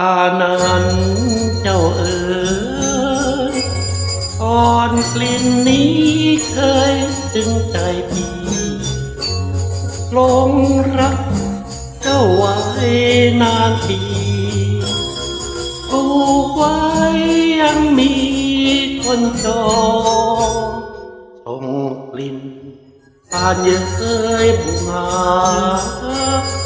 ป่านั้นเจ้าเอ๋ยก่อนกลิ่นนี้เคยตึงใจพี่ลงรักเจ้าไว้นานปีปลูกไว้ยังมีคนจองส่งกลิ่นปานเย้ยบุงาดอกเด่นโตพารับจันทร์สองสวยคล้า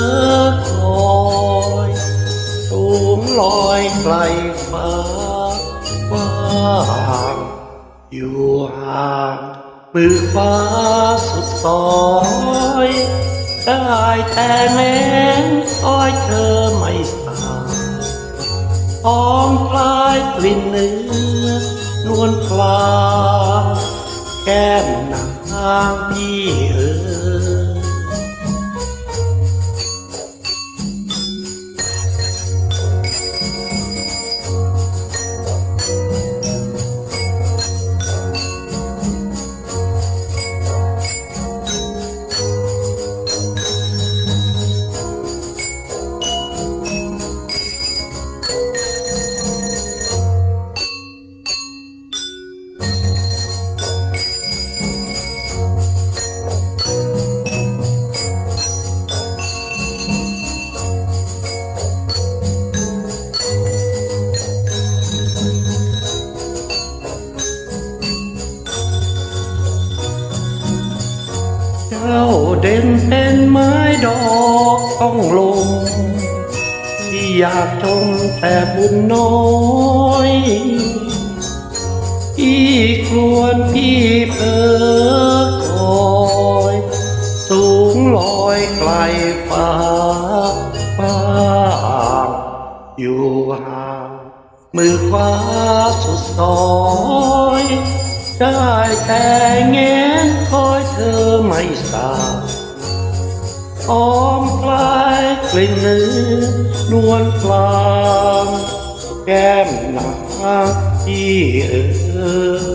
ลฟ้าว่างอยู่ห่างมือฟ้าสุดซอยได้แต่แม้นคอยเธอไม่สาหอมคล้ายกลิ่นเนื้อนวลปลาแก้มนางพี่เอ๋ย จ้าเด่นเป็นไม้ดอกต้องลง ที่อยากชมแต่บุญน้อยที่ควรพี่เพอคอย สูงลอยไกลฟ้าฟ้าอยู่ห่างมือขวาสุดซอย ได้แต่แง สายหอมคล้ายกลิ่นเนื้อนวลปลางแก้มหนักที่เออ